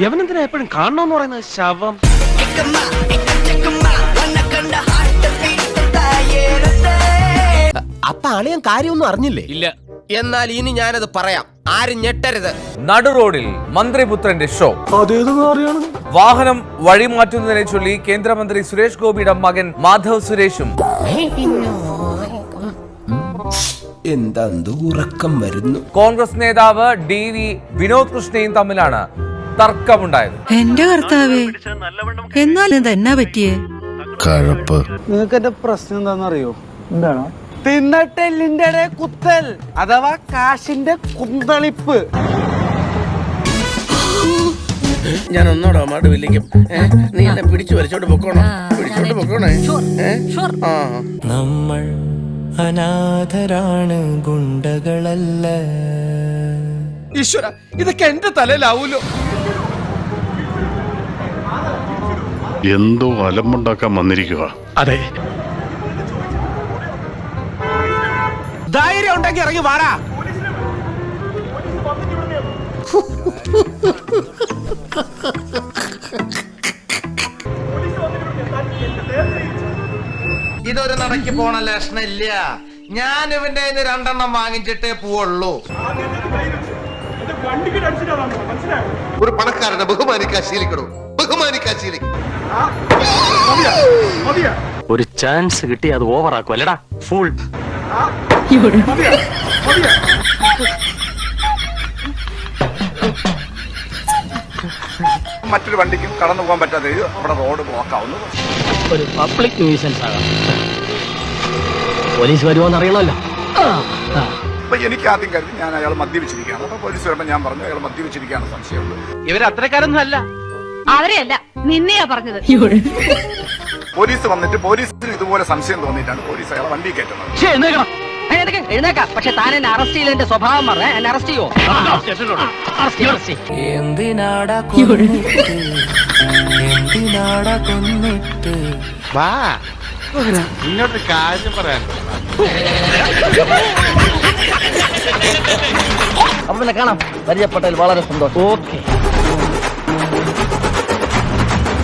യവനെന്തിനാ എപ്പോഴും കാണണമെന്ന് പറയുന്നത്? ശവം. അപ്പൊ അളിയൻ കാര്യമൊന്നും അറിഞ്ഞില്ലേ? ഇല്ല. എന്നാൽ ഇനി ഞാനത് പറയാം. ആരും ഞെട്ടരുത്. നടു റോഡിൽ മന്ത്രിപുത്രന്റെ ഷോ. വാഹനം വഴിമാറ്റുന്നതിനെ ചൊല്ലി കേന്ദ്രമന്ത്രി സുരേഷ് ഗോപിയുടെ മകൻ മാധവ് സുരേഷും. എന്താ ഉറക്കം വരുന്നു? കോൺഗ്രസ് നേതാവ് ഡി വി വിനോദ് കൃഷ്ണയും തമ്മിലാണ് തർക്കമുണ്ടായത്. എന്റെ കർത്താവേ എന്നാൽ ഇതെന്നാ പറ്റിയേ? കഴപ്പ്. നിങ്ങൾക്ക് എന്റെ പ്രശ്നം എന്താണെന്നറിയോ? എന്താണോ? തിന്നട്ടെല്ലിന്റെ കുത്തൽ അഥവാ കാശിന്റെ കുന്തളിപ്പ്. ഞാൻ ഒന്നോടാ മാട് വിളിക്കും നീ എന്നെ പിടിച്ചു വലിച്ചോണ്ട് പൊക്കോണോ? പിടിച്ചോണ്ട് പൊക്കോണേ? നമ്മൾ അനാഥരാണ് ഗുണ്ടകളല്ല. ഈശ്വര ഇതൊക്കെ എന്റെ തലയിലാവൂലോ? എന്തോ അലമ്പുണ്ടാക്കാൻ വന്നിരിക്കുക അതെ. ധൈര്യം ഉണ്ടെങ്കിൽ ഇറങ്ങി വാടാ. ഇതൊരു നടക്ക് പോണ ലക്ഷണില്ല. ഞാൻ ഇവന്റെ അതിന് രണ്ടെണ്ണം വാങ്ങിച്ചിട്ടേ പോവുള്ളൂ. ഒരു പണക്കാരനെ ബഹുമാനിക്കാൻ ശീലിക്കണോ? ബഹുമാനിക്കാൻ ശീലിക്കണം ഒരു ചാൻസ് കിട്ടി അത് ഓവറാക്കും അല്ലടാ? ഫുൾ മറ്റൊരു വണ്ടിക്കും കടന്നു പോകാൻ പറ്റാതെ അവിടെ റോഡ് ബ്ലോക്കാവുന്നു ഒരു പബ്ലിക് ന്യൂസൻസ് ആകാം. പോലീസ് വരുമോന്ന് അറിയണമല്ലോ. അപ്പൊ എനിക്ക് ആദ്യം കരുതി ഞാൻ അയാൾ മദ്യപിച്ചിരിക്കുകയാണ്. അപ്പൊ പോലീസ് വരുമ്പോൾ ഞാൻ പറഞ്ഞു അയാൾ മദ്യപിച്ചിരിക്കുകയാണ് സംശയമുണ്ട്. ഇവർ അത്രക്കാരൊന്നും അല്ല. അവരെയല്ല നിന്നെയാ പറഞ്ഞത്. പോലീസ് വന്നിട്ട് പോലീസിന് ഇതുപോലെ സംശയം തോന്നിയിട്ടാണ് പോലീസ് അയാളെ വണ്ടി കയറ്റുന്നത്. എഴുന്നേക്കാം. പക്ഷെ താൻ എന്നെ അറസ്റ്റ് സ്വഭാവം പറഞ്ഞ എന്നെ അറസ്റ്റ് ചെയ്യോ? എന്തിനാടാ കൊന്നിട്ട്? എന്തിനാടാ കൊന്നിട്ട്? വാ. ഇങ്ങോട്ട് കാര്യം പറയാൻ. അപ്പൊ കാണാം. പരിചയപ്പെട്ടതിൽ വളരെ സന്തോഷം. ഓക്കെ.